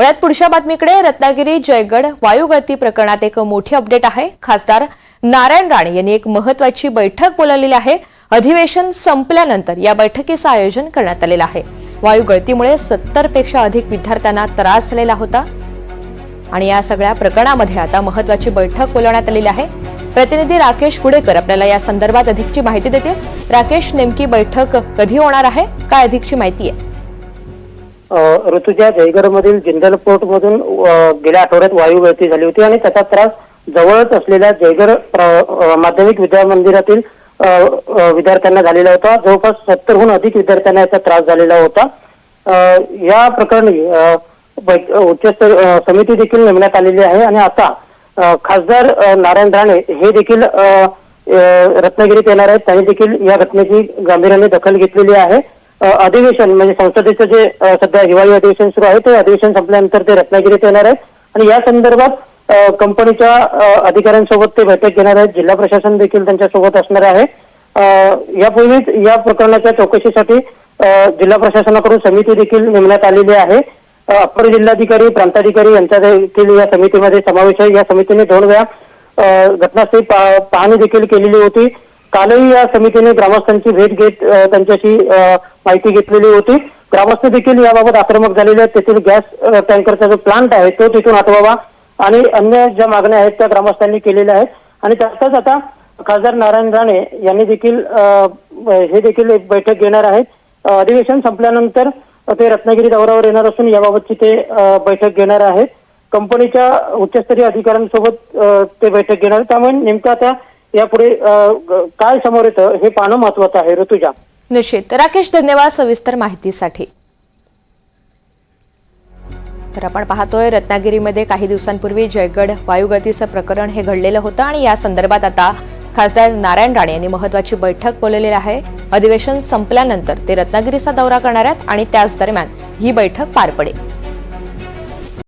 वळ्यात पुढच्या बातमीकडे रत्नागिरी जयगड वायू गळती प्रकरणात एक मोठी अपडेट आहे. खासदार नारायण राणे यांनी एक महत्वाची बैठक बोलावलेली आहे. अधिवेशन संपल्यानंतर या बैठकीचं आयोजन करण्यात आलेलं आहे. वायू गळतीमुळे सत्तरपेक्षा अधिक विद्यार्थ्यांना त्रास झालेला होता. आणि या सगळ्या प्रकरणामध्ये आता महत्वाची बैठक बोलवण्यात आलेली आहे. प्रतिनिधी राकेश कुडेकर आपल्याला या संदर्भात अधिकची माहिती देतील. राकेश नेमकी बैठक कधी होणार आहे? काय अधिकची माहिती आहे? ऋतुजा ऋतुजा जयगडमधील जिंदल पोर्ट मधून गेल्या आठवड्यात वायू गळती झाली होती आणि त्याचा त्रास जवळच असलेल्या जयगड माध्यमिक विद्या मंदिरातील विद्यार्थ्यांना झालेला होता. जवळपास सत्तरहून अधिक विद्यार्थ्यांना याचा त्रास झालेला होता. या प्रकरणी उच्चस्तरीय समिती देखील नेमण्यात आलेली आहे आणि आता खासदार नारायण राणे हे देखील रत्नागिरीत येणार आहेत. त्यांनी देखील या घटनेची गांभीर्याने दखल घेतलेली आहे. अधिवेशन म्हणजे संसदेचं जे सध्या हिवाळी अधिवेशन सुरू आहे ते अधिवेशन संपल्यानंतर ते रत्नागिरीत येणार आहेत आणि या संदर्भात कंपनीच्या अधिकाऱ्यांसोबत ते बैठक घेणार आहेत. जिल्हा प्रशासन देखील त्यांच्यासोबत असणार आहे. यापूर्वीच या प्रकरणाच्या चौकशीसाठी जिल्हा प्रशासनाकडून समिती देखील नेमण्यात आलेली आहे. अपर जिल्हाधिकारी प्रांताधिकारी यांचा देखील या समितीमध्ये समावेश आहे. या समितीने दोन वेळा घटनास्थळी पाहणी देखील केलेली होती. कालही या समितीने ग्रामस्थांची भेट घेत त्यांच्याशी माहिती घेतलेली होती. ग्रामस्थ देखील याबाबत आक्रमक झालेले आहेत. तेथील गॅस टँकरचा जो प्लांट आहे तो तिथून हटवावा आणि अन्य ज्या मागण्या आहेत त्या ग्रामस्थांनी केलेल्या आहेत. आणि त्यातच आता खासदार नारायण राणे यांनी देखील हे देखील एक बैठक घेणार आहेत. अधिवेशन संपल्यानंतर ते रत्नागिरी दौऱ्यावर येणार असून याबाबतची ते बैठक घेणार आहेत. कंपनीच्या उच्चस्तरीय अधिकाऱ्यांसोबत ते बैठक घेणार त्यामुळे नेमकं आता यापुढे काय समोर येतं हे पाहणं महत्वाचं आहे. ऋतुजा. निश्चित. राकेश धन्यवाद सविस्तर माहितीसाठी. तर आपण पाहतोय रत्नागिरीमध्ये काही दिवसांपूर्वी जयगड वायुगळतीचं प्रकरण हे घडलेलं होतं आणि या संदर्भात आता खासदार नारायण राणे यांनी महत्वाची बैठक बोलवलेली आहे. अधिवेशन संपल्यानंतर ते रत्नागिरीचा दौरा करणार आहेत आणि त्याच दरम्यान ही बैठक पार पडेल.